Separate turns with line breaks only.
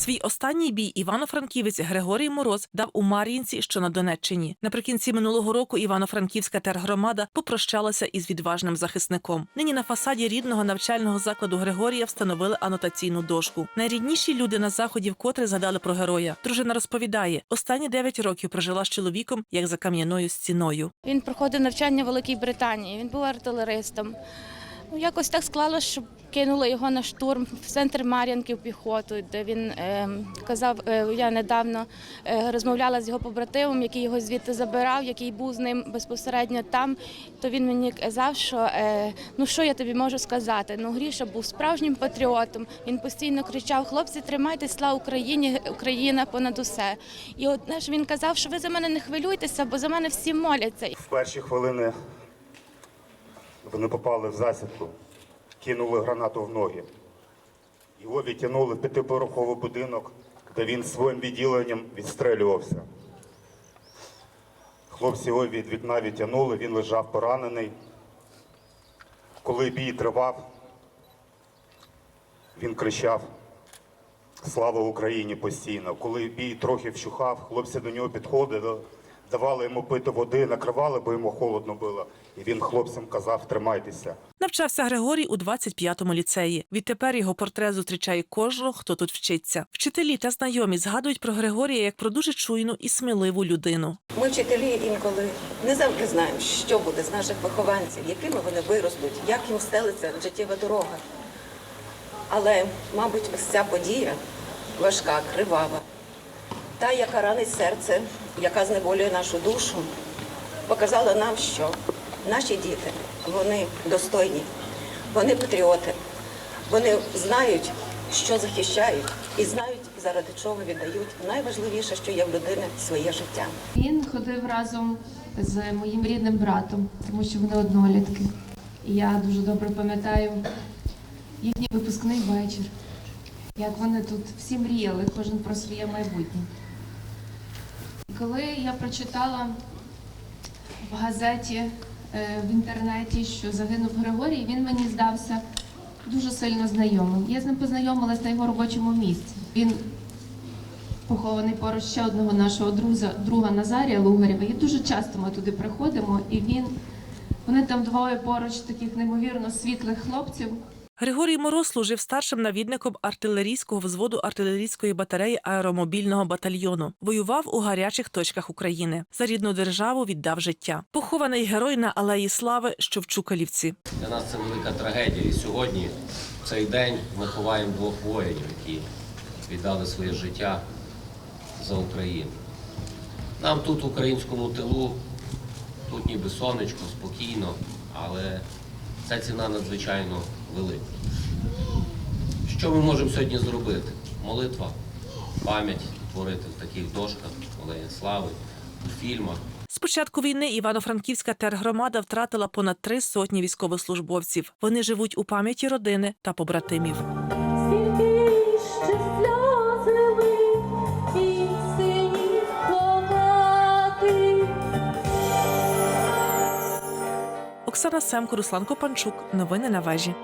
Свій останній бій івано-франківець Григорій Мороз дав у Мар'їнці, що на Донеччині. Наприкінці минулого року Івано-Франківська тергромада попрощалася із відважним захисником. Нині на фасаді рідного навчального закладу Григорія встановили анотаційну дошку. Найрідніші люди на заході вкотре згадали про героя. Дружина розповідає, останні 9 років прожила з чоловіком як за кам'яною стіною.
Він проходив навчання в Великій Британії. Він був артилеристом. Ну, якось так склалося, що кинули його на штурм в центр Мар'янки в піхоту, де він е, казав, е, я недавно е, розмовляла з його побратимом, який його звідти забирав, який був з ним безпосередньо там. То він мені казав, що ну що я тобі можу сказати? Ну Гріша був справжнім патріотом. Він постійно кричав: Хлопці, тримайтесь, слава Україні, Україна понад усе. І одне ж він казав, що ви за мене не хвилюйтеся, бо за мене всі моляться.
В перші хвилини вони попали в засідку, кинули гранату в ноги. Його відтягнули в п'ятиповерховий будинок, де він своїм відділенням відстрелювався. Хлопці його від вікна відтягнули, він лежав поранений. Коли бій тривав, він кричав Слава Україні постійно. Коли бій трохи вщухав, хлопці до нього підходили, давали йому пити води, накривали, бо йому холодно було. І він хлопцям казав, тримайтеся.
Навчався Григорій у 25-му ліцеї. Відтепер його портрет зустрічає кожного, хто тут вчиться. Вчителі та знайомі згадують про Григорія як про дуже чуйну і сміливу людину.
Ми, вчителі, інколи не завжди знаємо, що буде з наших вихованців, якими вони виростуть, як їм стелиться життєва дорога. Але, мабуть, ось ця подія важка, кривава, та, яка ранить серце, яка зневолює нашу душу, показала нам, що наші діти вони достойні, вони патріоти, вони знають, що захищають, і знають, заради чого віддають найважливіше, що є в людини своє життя.
Він ходив разом з моїм рідним братом, тому що вони однолітки. І я дуже добре пам'ятаю їхній випускний вечір, як вони тут всі мріяли, кожен про своє майбутнє. Коли я прочитала в газеті, е, в інтернеті, що загинув Григорій, він мені здався дуже сильно знайомим. Я з ним познайомилась на його робочому місці. Він похований поруч ще одного нашого друза, друга Назарія Лугарєва. І дуже часто ми туди приходимо, і він вони там двоє поруч таких неймовірно світлих хлопців.
Григорій Мороз служив старшим навідником артилерійського взводу артилерійської батареї аеромобільного батальйону. Воював у гарячих точках України. За рідну державу віддав життя. Похований герой на алеї слави, що в Чукалівці.
Для нас це велика трагедія. І сьогодні, в цей день, ми ховаємо двох воїнів, які віддали своє життя за Україну. Нам тут, в українському тилу, тут ніби сонечко, спокійно, але ця ціна надзвичайно велика. Що ми можемо сьогодні зробити? Молитва, пам'ять творити в таких дошках, Олея Слави, у фільмах.
З початку війни Івано-Франківська тергромада втратила понад три сотні військовослужбовців. Вони живуть у пам'яті родини та побратимів. Оксана Семко, Руслан Копанчук. Новини на вежі.